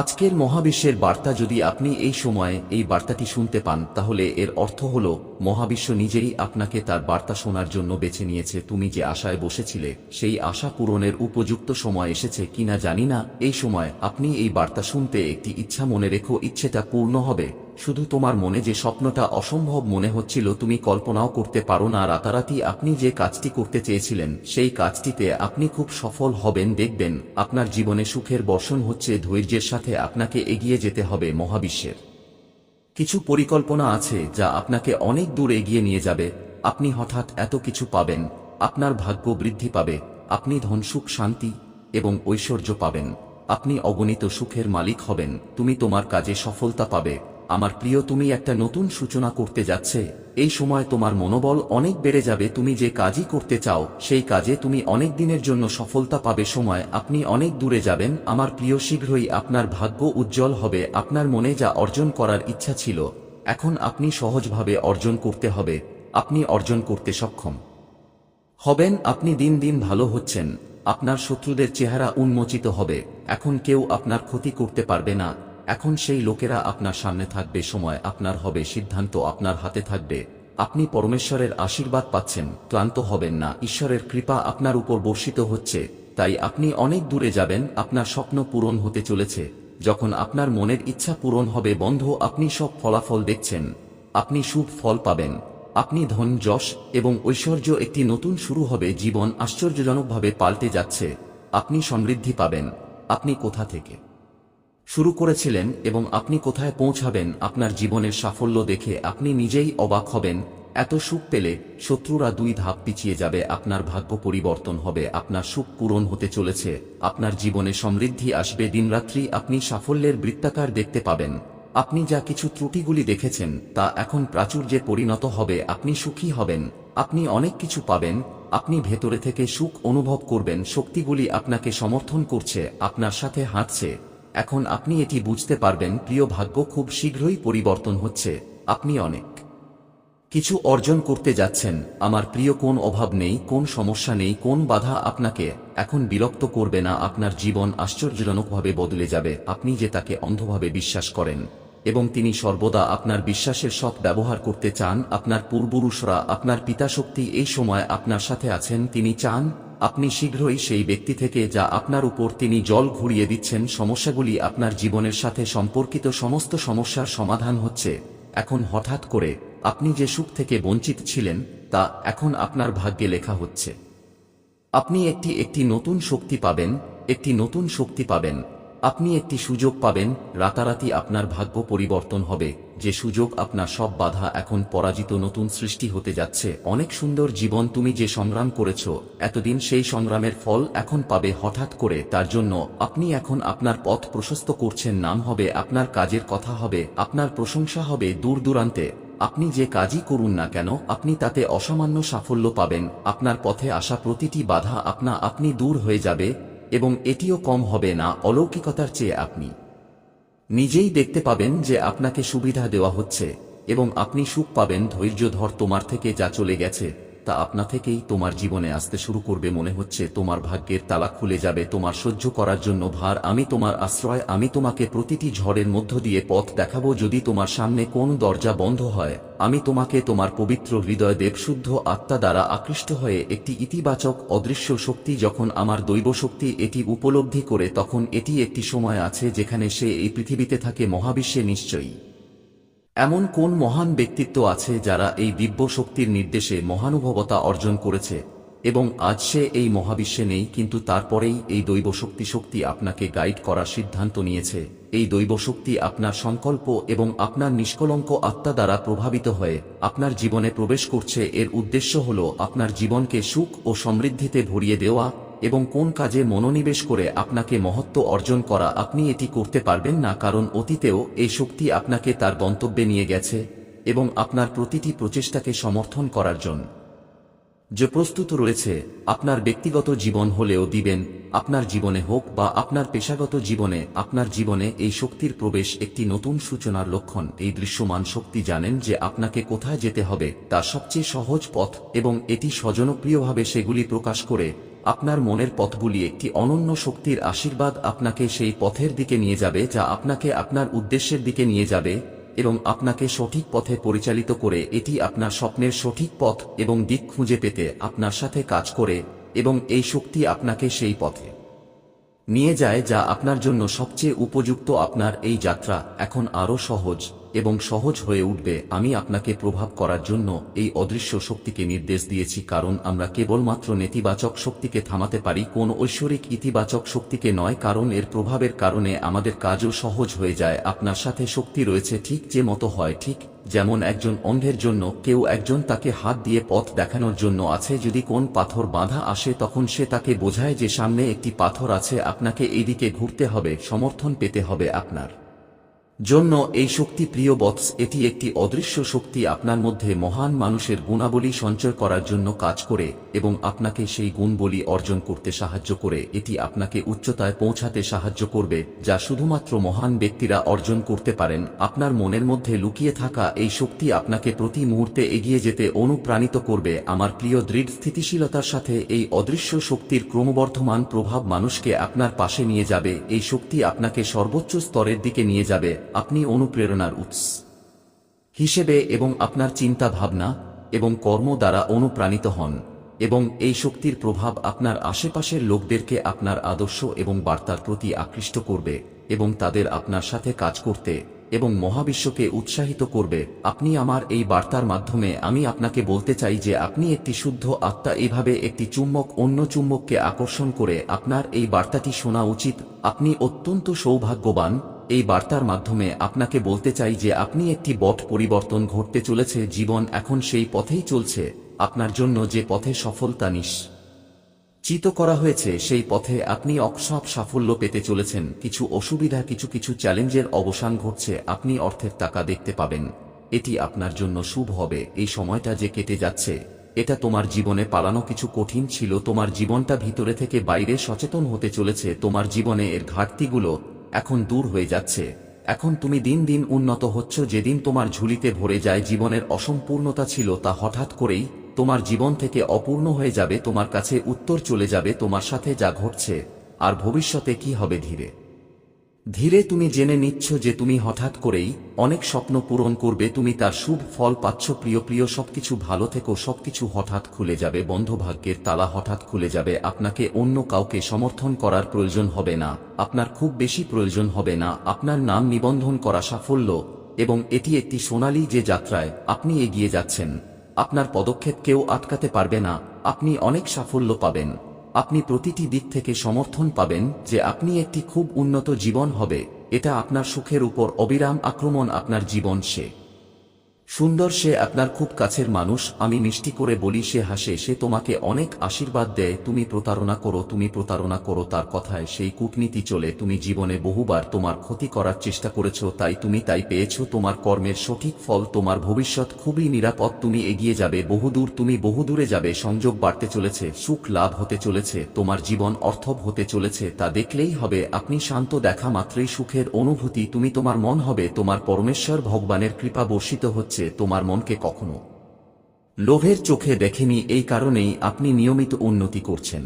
আজকের মহাবিশ্বের বার্তা যদি আপনি এই সময়ে এই বার্তাটি শুনতে পান, তাহলে এর অর্থ হল, মহাবিশ্ব নিজেই আপনাকে তার বার্তা শোনার জন্য বেছে নিয়েছে। তুমি যে আশায় বসেছিলে, সেই আশা পূরণের উপযুক্ত সময় এসেছে কিনা জানি না। এই সময় আপনি এই বার্তা শুনতে একটি ইচ্ছা মনে রেখো, ইচ্ছেটা পূর্ণ হবে। শুধু তোমার মনে যে স্বপ্নটা অসম্ভব মনে হচ্ছিল, তুমি কল্পনাও করতে পারো না রাতারাতি আপনি যে কাজটি করতে চেয়েছিলেন, সেই কাজটিতে আপনি খুব সফল হবেন। দেখবেন, আপনার জীবনে সুখের বর্ষণ হচ্ছে, ধৈর্যের সাথে আপনাকে এগিয়ে যেতে হবে মহাবিশ্বের। কিছু পরিকল্পনা আছে যা আপনাকে অনেক দূর এগিয়ে নিয়ে যাবে। আপনি হঠাৎ এত কিছু পাবেন, আপনার ভাগ্য বৃদ্ধি পাবে, আপনি ধন, সুখ, শান্তি এবং ঐশ্বর্য পাবেন। আপনি অগণিত সুখের মালিক হবেন, তুমি তোমার কাজে সফলতা পাবে। আমার প্রিয়, তুমি একটা নতুন সূচনা করতে যাচ্ছে। এই সময় তোমার মনোবল অনেক বেড়ে যাবে। তুমি যে কাজই করতে চাও, সেই কাজে তুমি অনেক দিনের জন্য সফলতা পাবে। সময়, আপনি অনেক দূরে যাবেন। আমার প্রিয়, শীঘ্রই আপনার ভাগ্য উজ্জ্বল হবে। আপনার মনে যা অর্জন করার ইচ্ছা ছিল, এখন আপনি সহজভাবে অর্জন করতে হবে। আপনি অর্জন করতে সক্ষম হবেন। আপনি দিন দিন ভালো হচ্ছেন। আপনার শত্রুদের চেহারা উন্মোচিত হবে। এখন কেউ আপনার ক্ষতি করতে পারবে না। এখন সেই লোকেরা আপনার সামনে থাকবে, সময় আপনার হবে, সিদ্ধান্ত আপনার হাতে থাকবে। আপনি পরমেশ্বরের আশীর্বাদ পাচ্ছেন, ক্লান্ত হবেন না, ঈশ্বরের কৃপা আপনার উপর বর্ষিত হচ্ছে। তাই আপনি অনেক দূরে যাবেন, আপনার স্বপ্ন পূরণ হতে চলেছে। যখন আপনার মনের ইচ্ছা পূরণ হবে, বন্ধ, আপনি সব ফলাফল দেখছেন। আপনি শুভ ফল পাবেন। আপনি ধন, যশ এবং ঐশ্বর্য একটি নতুন শুরু হবে, জীবন আশ্চর্যজনকভাবে পাল্টে যাচ্ছে। আপনি সমৃদ্ধি পাবেন। আপনি কোথা থেকে? শুরু করেছিলেন এবং আপনি কোথায় পৌঁছাবেন আপনার জীবনের সাফল্য দেখে আপনি নিজেই অবাক হবেন। এত সুখ পেলে শত্রুরা দুই ধাপ পিছিয়ে যাবে, আপনার ভাগ্য পরিবর্তন হবে, আপনার সুখ পূরণ হতে চলেছে, আপনার জীবনে সমৃদ্ধি আসবে, দিনরাত্রি আপনি সাফল্যের বৃত্তাকার দেখতে পাবেন। আপনি যা কিছু ত্রুটিগুলি দেখেছেন, তা এখন প্রাচুর্যে পরিণত হবে, আপনি সুখী হবেন, আপনি অনেক কিছু পাবেন, আপনি ভেতরে থেকে সুখ অনুভব করবেন, শক্তিগুলি আপনাকে সমর্থন করছে, আপনার সাথে হাঁটছে। এখন আপনি এটি বুঝতে পারবেন, প্রিয় ভাগ্য খুব শীঘ্রই পরিবর্তন হচ্ছে। আপনি অনেক কিছু অর্জন করতে যাচ্ছেন, আমার প্রিয় কোন অভাব নেই, কোন সমস্যা নেই, কোন বাধা আপনাকে এখন বিরক্ত করবে না, আপনার জীবন আশ্চর্যজনকভাবে বদলে যাবে, আপনি যে তাকে অন্ধভাবে বিশ্বাস করেন এবং তিনি সর্বদা আপনার বিশ্বাসের সৎ ব্যবহার করতে চান, আপনার পূর্বপুরুষরা, আপনার পিতাশক্তি এই সময় আপনার সাথে আছেন, তিনি চান আপনি শীঘ্রই সেই ব্যক্তি থেকে যা আপনার উপর তিনি জল ঘুরিয়ে দিচ্ছেন, সমস্যাগুলি আপনার জীবনের সাথে সম্পর্কিত সমস্ত সমস্যার সমাধান হচ্ছে। এখন হঠাৎ করে আপনি যে সুখ থেকে বঞ্চিত ছিলেন, তা এখন আপনার ভাগ্যে লেখা হচ্ছে। আপনি একটি একটি নতুন শক্তি পাবেন, একটি নতুন শক্তি পাবেন। আপনি একটি সুযোগ পাবেন, রাতারাতি আপনার ভাগ্য পরিবর্তন হবে, যে সুযোগ আপনার সব বাধা এখন পরাজিত নতুন সৃষ্টি হতে যাচ্ছে। অনেক সুন্দর জীবন তুমি যে সংগ্রাম করেছ, এতদিন সেই সংগ্রামের ফল এখন পাবে হঠাৎ করে, তার জন্য আপনি এখন আপনার পথ প্রশস্ত করছেন, নাম হবে আপনার কাজের কথা হবে, আপনার প্রশংসা হবে দূর দূরান্তে। আপনি যে কাজই করুন না কেন, আপনি তাতে অসামান্য সাফল্য পাবেন, আপনার পথে আসা প্রতিটি বাধা আপনা আপনি দূর হয়ে যাবে এবং এটিও কম হবে না অলৌকিকতার চেয়ে আপনি। নিজেই দেখতে পাবেন যে আপনাকে সুবিধা দেওয়া হচ্ছে এবং আপনি সুখ পাবেন ধৈর্য ধর তোমার থেকে যা চলে গেছে। তা আপনা থেকেই তোমার জীবনে আসতে শুরু করবে মনে হচ্ছে, তোমার ভাগ্যের তালা খুলে যাবে, তোমার সহ্য করার জন্য ভার, আমি তোমার আশ্রয়, আমি তোমাকে প্রতিটি ঝড়ের মধ্য দিয়ে পথ দেখাবো যদি তোমার সামনে কোন দরজা বন্ধ হয়। আমি তোমাকে তোমার পবিত্র হৃদয় দেবশুদ্ধ আত্মা দ্বারা আকৃষ্ট হয়ে একটি ইতিবাচক অদৃশ্য শক্তি যখন আমার দৈব শক্তি এটি উপলব্ধি করে, তখন এটি একটি সময় আছে যেখানে সে এই পৃথিবীতে থাকে, মহাবিশ্বে নিশ্চয়ই। এমন কোন মহান ব্যক্তিত্ব আছে যারা এই দিব্য শক্তির নির্দেশে মহানুভবতা অর্জন করেছে, এবং আজ সে এই মহাবিশ্বে নেই, কিন্তু তারপরেই এই দৈব শক্তি শক্তি আপনাকে গাইড করার সিদ্ধান্ত নিয়েছে। এই দৈব শক্তি আপনার সংকল্প এবং আপনার নিষ্কলঙ্ক আত্মা দ্বারা প্রভাবিত হয়ে আপনার জীবনে প্রবেশ করছে। এর উদ্দেশ্য হল আপনার জীবনকে সুখ ও সমৃদ্ধিতে ভরিয়ে দেওয়া এবং কোন কাজে মনোনিবেশ করে আপনাকে মহত্ব অর্জন করা আপনি এটি করতে পারবেন না কারণ অতীতেও এই শক্তি আপনাকে তার গন্তব্যে নিয়ে গেছে এবং আপনার প্রতিটি প্রচেষ্টাকে সমর্থন করার জন্য। যে প্রস্তুত রয়েছে, আপনার ব্যক্তিগত জীবন হলেও দিবেন, আপনার জীবনে হোক বা আপনার পেশাগত জীবনে, আপনার জীবনে এই শক্তির প্রবেশ একটি নতুন সূচনার লক্ষণ। এই দৃশ্যমান শক্তি জানেন যে আপনাকে কোথায় যেতে হবে, তা সবচেয়ে সহজ পথ এবং এটি স্বজনপ্রিয়ভাবে সেগুলি প্রকাশ করে, আপনার মনের পথগুলি একটি অনন্য শক্তির আশীর্বাদ আপনাকে সেই পথের দিকে নিয়ে যাবে যা আপনাকে আপনার উদ্দেশ্যের দিকে নিয়ে যাবে এবং আপনাকে সঠিক পথে পরিচালিত করে এটি আপনার স্বপ্নের সঠিক পথ এবং দিক খুঁজে পেতে আপনার সাথে কাজ করে এবং এই শক্তি আপনাকে সেই পথে নিয়ে যায় যা আপনার জন্য সবচেয়ে উপযুক্ত আপনার এই যাত্রা এখন আরও সহজ এবং সহজ হয়ে উঠবে। আমি আপনাকে প্রভাব করার জন্য এই অদৃশ্য শক্তিকে নির্দেশ দিয়েছি কারণ আমরা কেবলমাত্র নেতিবাচক শক্তিকে থামাতে পারি। কোন ঐশ্বরিক ইতিবাচক শক্তিকে নয়, কারণ এর প্রভাবের কারণে আমাদের কাজও সহজ হয়ে যায়। আপনার সাথে শক্তি রয়েছে ঠিক যে মতো হয়, ঠিক যেমন একজন অন্ধের জন্য কেউ একজন তাকে হাত দিয়ে পথ দেখানোর জন্য আছে যদি কোন পাথর বাঁধা আসে তখন সে তাকে বোঝায় যে সামনে একটি পাথর আছে, আপনাকে এদিকে ঘুরতে হবে, সমর্থন পেতে হবে আপনার। জন্য এই শক্তি প্রিয় বৎস, এটি একটি অদৃশ্য শক্তি আপনার মধ্যে মহান মানুষের গুণাবলী সঞ্চয় করার জন্য কাজ করে এবং আপনাকে সেই গুণবলী অর্জন করতে সাহায্য করে। এটি আপনাকে উচ্চতায় পৌঁছাতে সাহায্য করবে, যা শুধুমাত্র মহান ব্যক্তিরা অর্জন করতে পারেন। আপনার মনের মধ্যে লুকিয়ে থাকা এই শক্তি আপনাকে প্রতি মুহূর্তে এগিয়ে যেতে অনুপ্রাণিত করবে। আমার প্রিয় দৃঢ় স্থিতিশীলতার সাথে এই অদৃশ্য শক্তির ক্রমবর্ধমান প্রভাব মানুষকে আপনার পাশে নিয়ে যাবে। এই শক্তি আপনাকে সর্বোচ্চ স্তরের দিকে নিয়ে যাবে। আপনি অনুপ্রেরণার উৎস। হিসেবে এবং আপনার চিন্তা ভাবনা এবং কর্ম দ্বারা অনুপ্রাণিত হন এবং এই শক্তির প্রভাব আপনার আশেপাশের লোকদেরকে আপনার আদর্শ এবং বার্তার প্রতি আকৃষ্ট করবে এবং তাদের আপনার সাথে কাজ করতে এবং মহাবিশ্বকে উৎসাহিত করবে। আপনি আমার এই বার্তার মাধ্যমে আমি আপনাকে বলতে চাই যে আপনি একটি শুদ্ধ আত্মা। এভাবে একটি চুম্বক অন্য চুম্বককে আকর্ষণ করে আপনার এই বার্তাটি শোনা উচিত। আপনি অত্যন্ত সৌভাগ্যবান এই বার্তার মাধ্যমে আপনাকে বলতে চাই যে আপনি একটি বট পরিবর্তন ঘটতে চলেছে, জীবন এখন সেই পথেই চলছে, আপনার জন্য যে পথে সফলতা নিস। চিত করা হয়েছে, সেই পথে আপনি অকসব সাফল্য পেতে চলেছেন, কিছু অসুবিধা, কিছু কিছু চ্যালেঞ্জের অবসান ঘটছে, আপনি অর্থের টাকা দেখতে পাবেন। এটি আপনার জন্য শুভ হবে, এই সময়টা যে কেটে যাচ্ছে, এটা তোমার জীবনে পালানো কিছু কঠিন ছিল, তোমার জীবনটা ভিতরে থেকে বাইরে সচেতন হতে চলেছে, তোমার জীবনে এর ঘাটতিগুলো এখন দূর হয়ে যাচ্ছে। এখন তুমি দিন দিন উন্নত হচ্ছ, যেদিন তোমার ঝুলিতে ভরে যায় জীবনের অসম্পূর্ণতা ছিল তা হঠাৎ করেই তোমার জীবন থেকে অপূর্ণ হয়ে যাবে, তোমার কাছে উত্তর চলে যাবে, তোমার সাথে যা ঘটছে, আর ভবিষ্যতে কি হবে ধীরে। ধীরে তুমি জেনে নিচ্ছ যে তুমি হঠাৎ করেই অনেক স্বপ্ন পূরণ করবে, তুমি তার শুভ ফল পাচ্ছ, প্রিয় প্রিয়, সবকিছু ভালো থেকো, সবকিছু হঠাৎ খুলে যাবে, বন্ধভাগ্যের তালা হঠাৎ খুলে যাবে, আপনাকে অন্য কাউকে সমর্থন করার প্রয়োজন হবে না, আপনার খুব বেশি প্রয়োজন হবে না, আপনার নাম নিবন্ধন করা সাফল্য, এবং এটি একটি সোনালি যে যাত্রায় আপনি এগিয়ে যাচ্ছেন, আপনার পদক্ষেপ কেউ আটকাতে পারবে না, আপনি অনেক সাফল্য পাবেন। আপনি প্রতিটি দিক থেকে সমর্থন পাবেন যে আপনি একটি খুব উন্নত জীবন হবে, এটা আপনার সুখের উপর অবিরাম আক্রমণ আপনার জীবন সে। সুন্দর সে আপনার খুব কাছের মানুষ, আমি মিষ্টি করে বলি সে হাসে, সে তোমাকে অনেক আশীর্বাদ দেয়, তুমি প্রতারণা করো, তুমি প্রতারণা করো, তার কথায় সেই কূটনীতি চলে, তুমি জীবনে বহুবার তোমার ক্ষতি করার চেষ্টা করেছ, তাই তুমি তাই পেয়েছ, তোমার কর্মের সঠিক ফল, তোমার ভবিষ্যৎ খুবই নিরাপদ, তুমি এগিয়ে যাবে, বহুদূর, তুমি বহুদূরে যাবে, সংযোগ বাড়তে চলেছে, সুখ লাভ হতে চলেছে, তোমার জীবন অর্থব হতে চলেছে, তা দেখলেই হবে, আপনি শান্ত দেখা মাত্রই সুখের অনুভূতি, তুমি তোমার মন হবে, তোমার পরমেশ্বর ভগবানের কৃপা বর্ষিত হচ্ছে তোমার মনকে কখনো। লোভের চোখে দেখেনি এই কারণেই আপনি নিয়মিত উন্নতি করছেন।